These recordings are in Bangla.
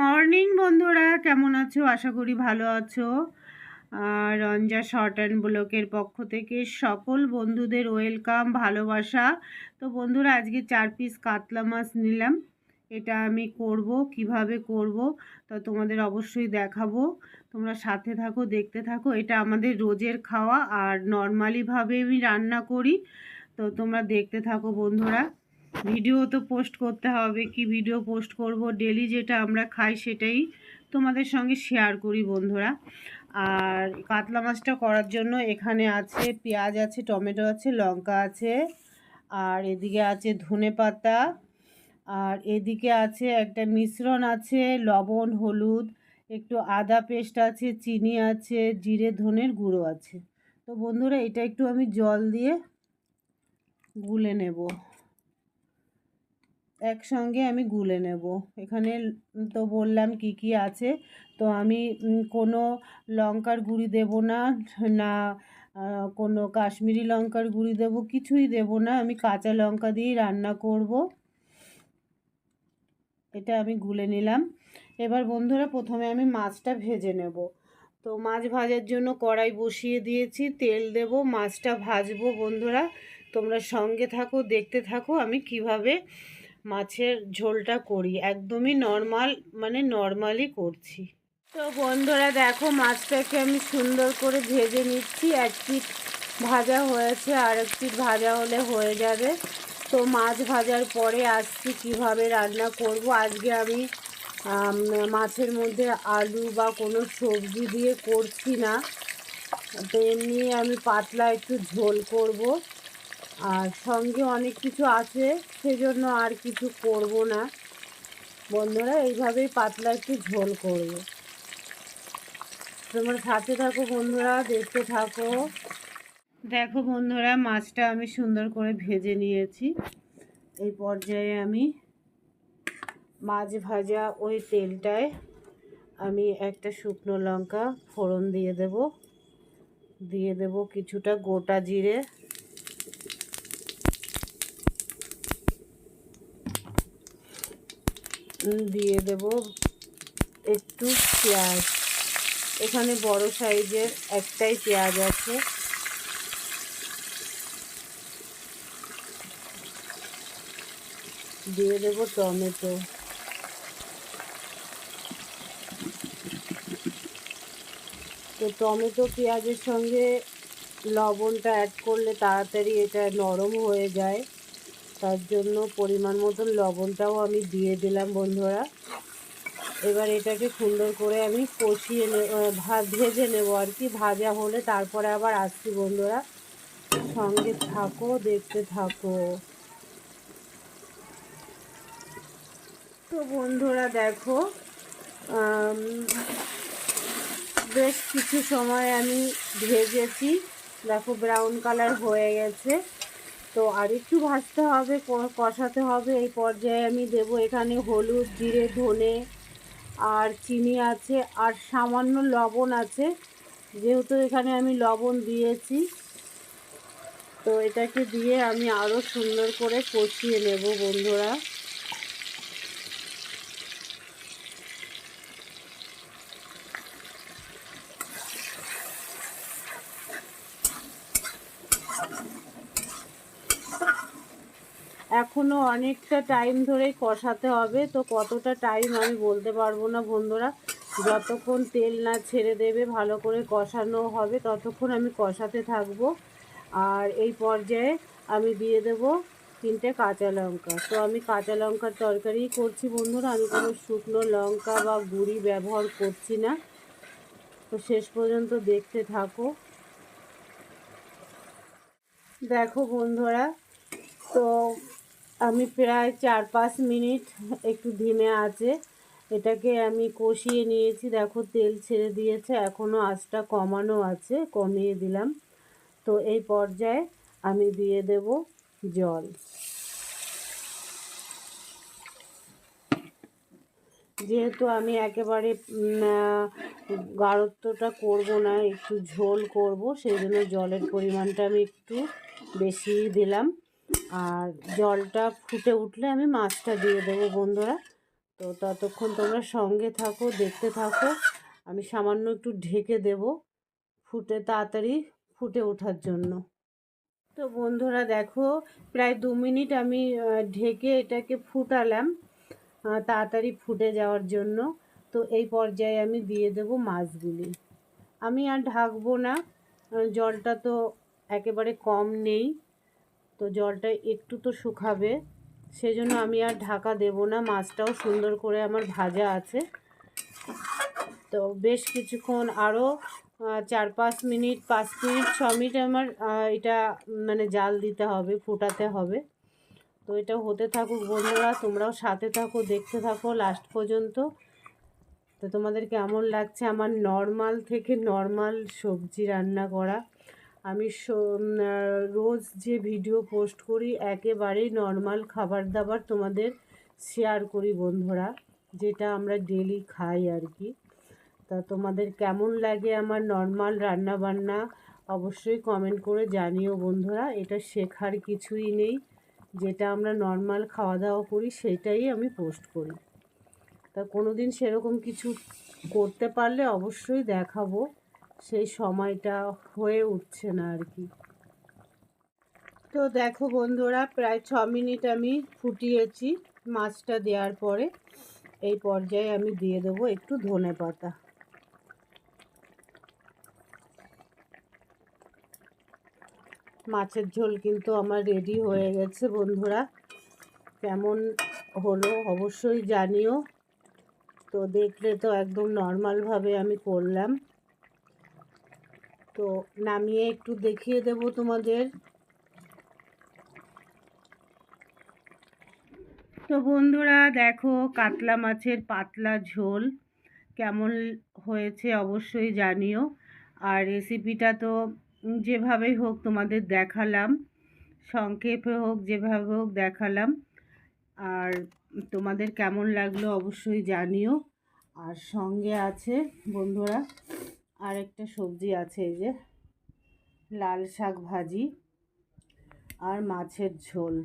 মর্নিং বন্ধুরা, কেমন আছো? আশা করি ভালো আছো। রঞ্জা শর্ট অ্যান্ড ব্লকের পক্ষ থেকে সকল বন্ধুদের ওয়েলকাম, ভালোবাসা। তো বন্ধুরা, আজকে চার পিস কাতলা মাছ নিলাম। এটা আমি করব, কীভাবে করব, তো তোমাদের অবশ্যই দেখাবো। তোমরা সাথে থাকো, দেখতে থাকো। এটা আমাদের রোজের খাওয়া, আর নর্মালিভাবে আমি রান্না করি। তো তোমরা দেখতে থাকো বন্ধুরা। ভিডিও তো পোস্ট করতে হবে, কি ভিডিও পোস্ট করব ডেলি যেটা আমরা খাই সেটাই তোমাদের সঙ্গে শেয়ার করি বন্ধুরা। আর কাতলা মাছটা করার জন্য এখানে আছে পেঁয়াজ আছে, টমেটো আছে, লঙ্কা আছে, আর এদিকে আছে ধনে পাতা, আর এদিকে আছে একটা মিশ্রণ আছে, লবণ, হলুদ, একটু আদা পেস্ট আছে, চিনি আছে, জিরে, ধনের গুঁড়ো আছে। তো বন্ধুরা এটা একটু আমি জল দিয়ে গুলে নেব। একসঙ্গে আমি গুলে নেব। এখানে তো বললাম কি কি আছে। তো আমি কোনো লঙ্কার গুঁড়ি দেব না না কোনো কাশ্মীরি লঙ্কার গুঁড়ি দেব, কিছুই দেব না। আমি কাঁচা লঙ্কা দিয়েই রান্না করব। এটা আমি গুলে নিলাম। এবার বন্ধুরা, প্রথমে আমি মাছটা ভেজে নেব। তো মাছ ভাজার জন্য কড়াই বসিয়ে দিয়েছি, তেল দেব, মাছটা ভাজবো বন্ধুরা। তোমরা সঙ্গে থাকো, দেখতে থাকো আমি কীভাবে মাছের ঝোলটা করি, একদমই নর্মাল মানে নর্মালি করছি। তো বন্ধুরা দেখো, মাছটাকে আমি সুন্দর করে ভেজে নিচ্ছি। এক পিট ভাজা হয়েছে, আর এক পিঠ ভাজা হলে হয়ে যাবে। তো মাছ ভাজার পরে আসছি, কীভাবে রান্না করব। আজকে আমি, মাছের মধ্যে আলু বা কোনো সবজি দিয়ে করছি না। তো এমনি আমি পাতলা একটু ঝোল করব। আর সঙ্গে অনেক কিছু আছে, সেজন্য আর কিছু করব না। বন্ধুরা, এইভাবেই পাতলা একটু ঝোল করব। তোমার সাথে থাকো বন্ধুরা, দেখতে থাকো। দেখো বন্ধুরা, মাছটা আমি সুন্দর করে ভেজে নিয়েছি। এই পর্যায়ে আমি মাছ ভাজা ওই তেলটায় আমি একটা শুকনো লঙ্কা ফোড়ন দিয়ে দেব। দিয়ে দেব কিছুটা গোটা জিরে। দিয়ে দেব একটু পেঁয়াজ। এখানে বড় সাইজের একটাই পেঁয়াজ আছে। দিয়ে দেব টমেটো। তো টমেটো, পেঁয়াজের সঙ্গে লবণটা অ্যাড করলে তাড়াতাড়ি এটা নরম হয়ে যায়। তার জন্য পরিমাণ মতন লবণটাও আমি দিয়ে দিলাম, বন্ধুরা। এবার এটাকে সুন্দর করে আমি কষিয়ে ভেজে নেব আর কি। ভাজা হলে তারপরে আবার আসছি, বন্ধুরা। সঙ্গে থাকো, দেখতে থাকো। তো বন্ধুরা, দেখো বেশ কিছু সময় আমি ভেজেছি। দেখো ব্রাউন কালার হয়ে গেছে। তো আর একটু ভাজতে হবে কষাতে হবে। এই পর্যায়ে আমি দেব এখানে হলুদ, জিরে, ধনে আর চিনি আছে আর সামান্য লবণ আছে। যেহেতু এখানে আমি লবণ দিয়েছি, তো এটাকে দিয়ে আমি আরও সুন্দর করে কষিয়ে নেব বন্ধুরা। এখনও অনেকটা টাইম ধরে কষাতে হবে। তো কতটা টাইম আমি বলতে পারব না বন্ধুরা। যতক্ষণ তেল না ছেড়ে দেবে, ভালো করে কষানো হবে, ততক্ষণ আমি কষাতে থাকব। আর এই পর্যায়ে আমি দিয়ে দেব তিনটে কাঁচা লঙ্কা। তো আমি কাঁচা লঙ্কার তরকারি করছি বন্ধুরা। আমি কোনো শুকনো লঙ্কা বা গুঁড়ি ব্যবহার করছি না। তো শেষ পর্যন্ত দেখতে থাকো। দেখো বন্ধুরা, তো আমি প্রায় চার পাঁচ মিনিট একটু ধিমে আছে। এটাকে আমি কষিয়ে নিয়েছি। দেখো, তেল ছেড়ে দিয়েছে। এখনও আঁচটা কমানো আছে, কমিয়ে দিলাম। তো এই পর্যায়ে আমি দিয়ে দেব জল। যেহেতু আমি একেবারে গাঢ়ত্বটা করব না, একটু ঝোল করব, সেই জন্য জলের পরিমাণটা আমি একটু বেশি দিলাম। আর জলটা ফুটে উঠলে আমি মাছটা দিয়ে দেবো বন্ধুরা। তো ততক্ষণ তোমরা সঙ্গে থাকো, দেখতে থাকো। আমি সামান্য একটু ঢেকে দেব ফুটে, তাড়াতাড়ি ফুটে ওঠার জন্য। তো বন্ধুরা দেখো, প্রায় দু মিনিট আমি ঢেকে এটাকে ফুটালাম তাড়াতাড়ি ফুটে যাওয়ার জন্য। তো এই পর্যায়ে আমি দিয়ে দেব মাছগুলি। আমি আর ঢাকবো না জলটা তো একেবারে কম নেই। তো জলটা একটু তো শুকাবে, সেজন্য আমি আর ঢাকা দেব না। মাছটাও সুন্দর করে আমার ভাজা আছে। তো বেশ কিছুক্ষণ আরও চার পাঁচ মিনিট পাঁচ মিনিট, ছ মিনিট আমার এটা মানে জাল দিতে হবে, ফোটাতে হবে। তো এটা হতে থাকুক বন্ধুরা, তোমরাও সাথে থাকো, দেখতে থাকো লাস্ট পর্যন্ত। তো তোমাদের কেমন লাগছে আমার নর্মাল থেকে নর্মাল সবজি রান্না করা? আমি রোজ যে ভিডিও পোস্ট করি, একেবারেই নর্মাল খাবার দাবার তোমাদের শেয়ার করি বন্ধুরা, যেটা আমরা ডেলি খাই আর কি। তা তোমাদের কেমন লাগে আমার নর্মাল রান্না বান্না অবশ্যই কমেন্ট করে জানিও বন্ধুরা, এটা শেখার কিছুই নেই, যেটা আমরা নর্মাল খাওয়া দাওয়া করি, সেটাই আমি পোস্ট করি। তা কোনো দিন সেরকম কিছু করতে পারলে অবশ্যই দেখাবো। সেই সময়টা হয়ে উঠছে না আর কি। তো দেখো বন্ধুরা, প্রায় ছ মিনিট আমি ফুটিয়েছি মাছটা দেওয়ার পরে। এই পর্যায়ে আমি দিয়ে দেবো একটু ধনে পাতা। মাছের ঝোল কিন্তু আমার রেডি হয়ে গেছে বন্ধুরা। কেমন হলো অবশ্যই জানিও। তো দেখলে তো একদম নর্মালভাবে আমি করলাম। তো নামিয়ে একটু দেখিয়ে দেব তোমাদের। তো বন্ধুরা, দেখো কাতলা মাছের পাতলা ঝোল কেমন হয়েছে অবশ্যই জানিও। আর রেসিপিটা তো যেভাবেই হোক তোমাদের দেখালাম, সংক্ষেপে হোক, যেভাবে হোক দেখালাম। আর তোমাদের কেমন লাগল অবশ্যই জানিও। আর সঙ্গে আছে বন্ধুরা আর একটা সবজি আছে এই যে, লাল শাক ভাজি আর মাছের ঝোল।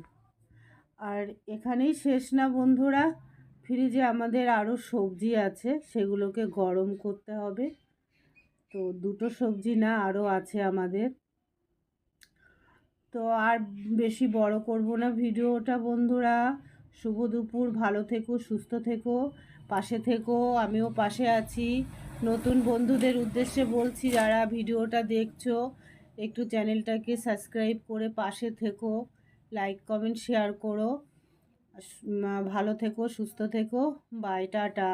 আর এখানেই শেষ না বন্ধুরা, ফ্রিজে আমাদের আরও সবজি আছে, সেগুলোকে গরম করতে হবে। তো দুটো সবজি না আরও আছে আমাদের। তো আর বেশি বড় করব না ভিডিওটা বন্ধুরা। শুভ দুপুর, ভালো থেকো, সুস্থ থেকো, পাশে থেকো, আমিও পাশে আছি। নতুন বন্ধুদের উদ্দেশ্যে বলছি, যারা ভিডিওটা দেখছ, একটু চ্যানেলটাকে সাবস্ক্রাইব করে পাশে থেকো, লাইক, কমেন্ট, শেয়ার করো। ভালো থেকো, সুস্থ থেকো। Bye, tata.